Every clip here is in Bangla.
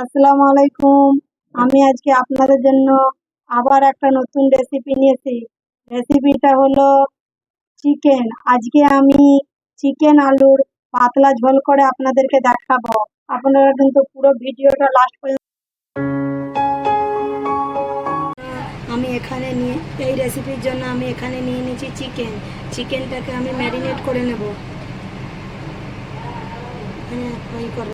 আসসালামু আলাইকুম। আমি আজকে আপনাদের জন্য আবার একটা নতুন রেসিপি নিয়েছি। রেসিপিটা হলো চিকেন আজকে আমি চিকেন আলুর পাতলা ঝোল করে আপনাদেরকে দেখাবো। আপনারা কিন্তু পুরো ভিডিওটা লাস্ট পর্যন্ত আমি এখানে নিয়ে, এই রেসিপির জন্য আমি এখানে নিয়ে নিয়েছি চিকেন চিকেনটাকে আমি ম্যারিনেট করে নেব। হ্যাঁ করে।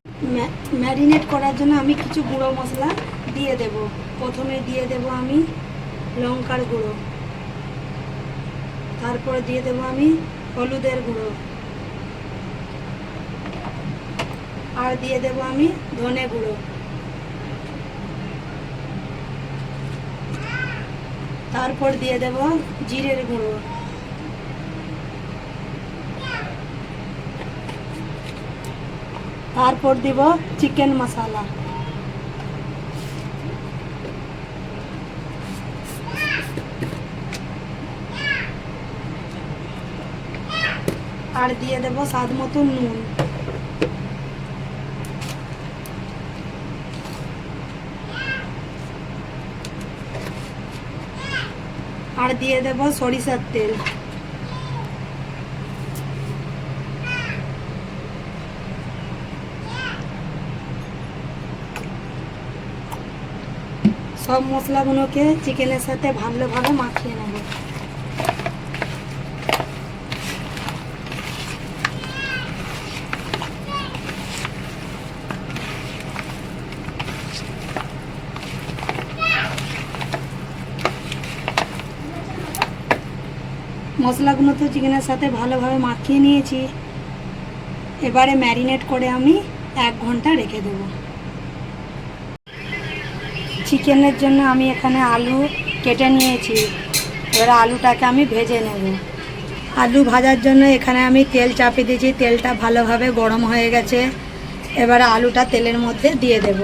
ম্যারিনেট করার জন্য আমি কিছু গুঁড়ো মশলা দিয়ে দেব। প্রথমে দিয়ে দেব আমি লঙ্কার গুঁড়ো। তারপরে দিয়ে দেব আমি হলুদের গুঁড়ো। আর দিয়ে দেব আমি ধনে গুঁড়ো। তারপর দিয়ে দেব জিরের গুঁড়ো। তারপর দিব চিকেন মশলা। আর দিয়ে দেব স্বাদ মতো নুন। আর দিয়ে দেব সরিষার তেল। সব মশলাগুলোকে চিকেনের সাথে ভালোভাবে মাখিয়ে নেব। মশলাগুলো তো চিকেনের সাথে ভালোভাবে মাখিয়ে নিয়েছি। এবারে ম্যারিনেট করে আমি এক ঘণ্টা রেখে দেবো। চিকেনের জন্য আমি এখানে আলু কেটে নিয়েছি। এবার আলুটাকে আমি ভেজে নেব। আলু ভাজার জন্য এখানে আমি তেল চাপিয়ে দিয়েছি। তেলটা ভালোভাবে গরম হয়ে গেছে। এবার আলুটা তেলের মধ্যে দিয়ে দেব।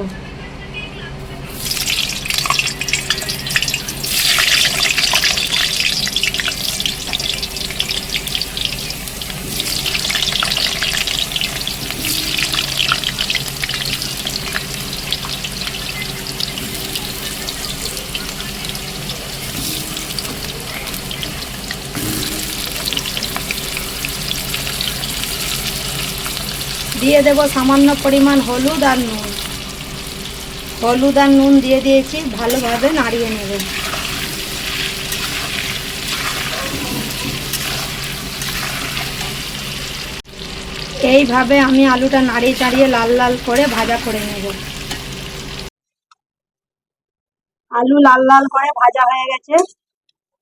দিয়ে দেব সামান্য পরিমাণ হলুদ আর নুন। হলুদ আর নুন দিয়ে দিয়েছি, ভালোভাবে নাড়িয়ে নেব। এইভাবে আমি আলুটা নাড়িয়ে চাড়িয়ে লাল লাল করে ভাজা করে নেব। আলু লাল লাল করে ভাজা হয়ে গেছে।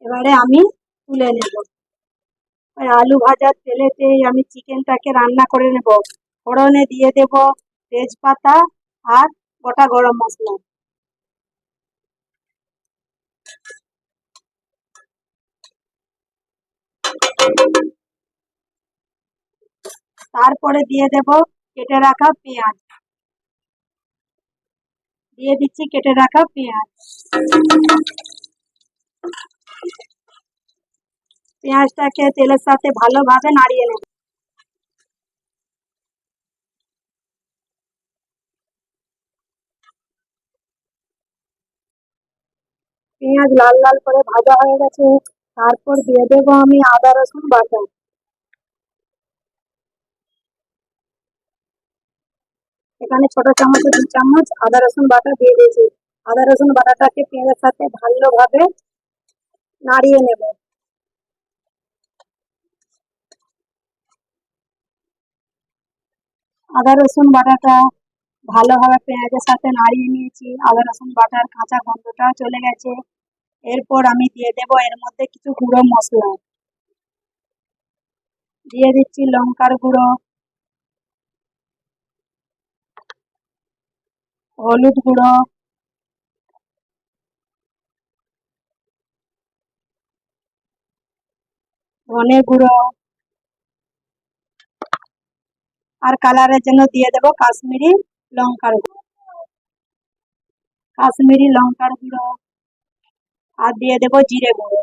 এবারে আমি তুলে নেব। আলু ভাজার তেলেতেই আমি চিকেনটাকে রান্না করে নেব। ফোড়নে দিয়ে দেব তেজপাতা আর গোটা গরম মশলা। তারপরে দিয়ে দেব কেটে রাখা পেঁয়াজ। দিয়ে দিচ্ছি কেটে রাখা পেঁয়াজ। পেঁয়াজটাকে তেলের সাথে ভালোভাবে নাড়িয়ে নেব। পেঁয়াজ লাল লাল করে ভাজা হয়ে গেছে। তারপর দিয়ে দেবো আমি আদা রসুন বাটা। এখানে ছোট চামচে দু চামচ আদা রসুন বাটা দিয়ে দিয়েছি। আদা রসুন বাটাটাকে পেঁয়াজের সাথে ভালোভাবে নাড়িয়ে নেব। আদা রসুন বাটাটা ভালোভাবে পেঁয়াজের সাথে নাড়িয়ে নিয়েছি। আদা, রসুন বাটার কাঁচা গন্ধটা চলে গেছে। এরপর আমি দিয়ে দেব এর মধ্যে কিছু গুঁড়ো মশলা। দিয়ে দিচ্ছি লঙ্কার গুঁড়ো, হলুদ গুঁড়ো, ধনে গুঁড়ো। আর কালারের জন্য দিয়ে দেব কাশ্মীরি লঙ্কার গুঁড়ো। কাশ্মীরি লঙ্কার গুঁড়ো। আর দিয়ে দেবো জিরে গুঁড়ো।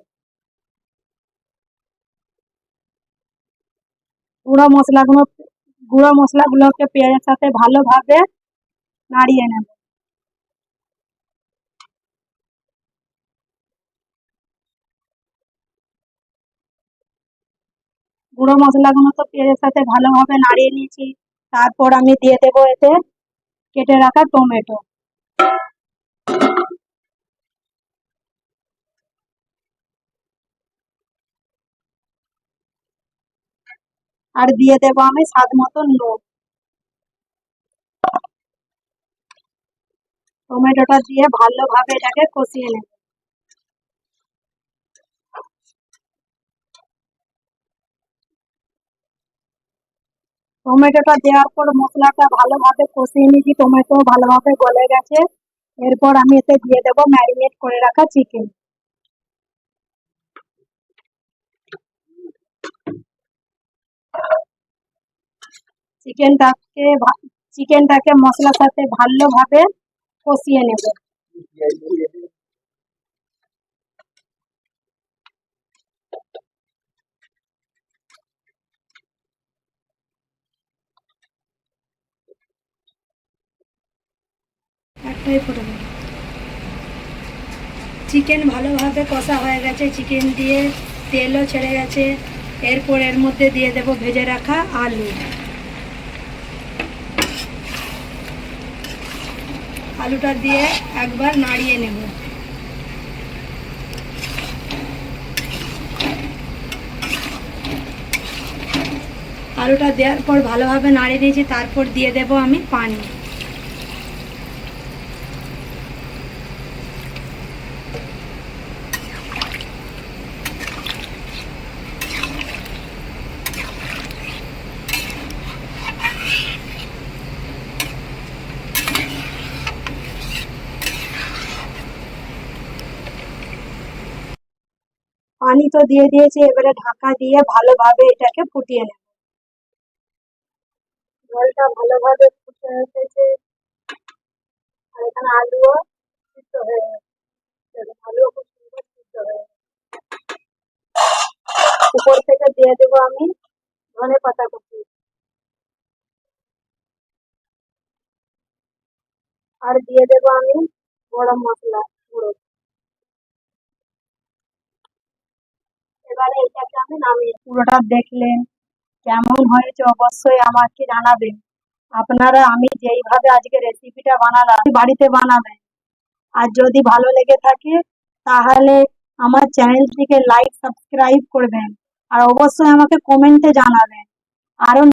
গুঁড়ো মশলাগুলো, গুঁড়ো মশলাগুলোকে পেঁয়াজের সাথে ভালোভাবে নাড়িয়ে নেব। গুঁড়ো মশলাগুলো তো পেঁয়াজের সাথে ভালোভাবে নাড়িয়ে নিয়েছি। তারপর আমি দিয়ে দেবো এতে কেটে রাখা টমেটো। আর দিয়ে দেবো আমি স্বাদ মতো নুন। টমেটোটা দিয়ে ভালোভাবে এটাকে কষিয়ে নেব। টমেটোটা দেওয়ার পর মশলাটা ভালোভাবে কষিয়ে নিয়েছি। টমেটো ভালোভাবে গলে গেছে। এরপর আমি এতে দিয়ে দেবো ম্যারিনেট করে রাখা চিকেন। চিকেনটাকে চিকেনটাকে মশলার সাথে ভালোভাবে কষিয়ে নেব। একটাই ফোটে চিকেন ভালোভাবে কষা হয়ে গেছে, চিকেন দিয়ে তেলও ছেড়ে গেছে। এরপর এর মধ্যে দিয়ে দেব ভেজে রাখা আলু। আলুটা দিয়ে একবার নাড়িয়ে নেব। আলুটা দেওয়ার পর ভালোভাবে নাড়িয়ে নিয়েছি, তারপর দিয়ে দেব আমি পানি। পানি তো দিয়ে দিয়েছি এবারে ঢাকা দিয়ে ভালোভাবে এটাকে ফুটিয়ে নেব জলটা ভালোভাবে ফুটে এসেছে আর এখানে আলুও সিদ্ধ হয়ে গেছে দেখুন, আলুও খুব সুন্দর সিদ্ধ হয়ে গেছে উপর থেকে দিয়ে দেবো আমি ধনে পাতা কুচি আর দিয়ে দেবো আমি গরম মশলা গুঁড়ো এবারে এটাকে আমি? নামিয়ে পুরোটা দেখলেন, কেমন হয়েছে অবশ্যই আমাকে জানাবেন। আপনারা আমি যেইভাবে আজকে রেসিপিটা বানালাম বাড়িতে বানাবেন। আর যদি ভালো লেগে থাকে, তাহলে আমার চ্যানেলটিকে লাইক সাবস্ক্রাইব করবেন। আর অবশ্যই আমাকে কমেন্টে জানাবেন। আরও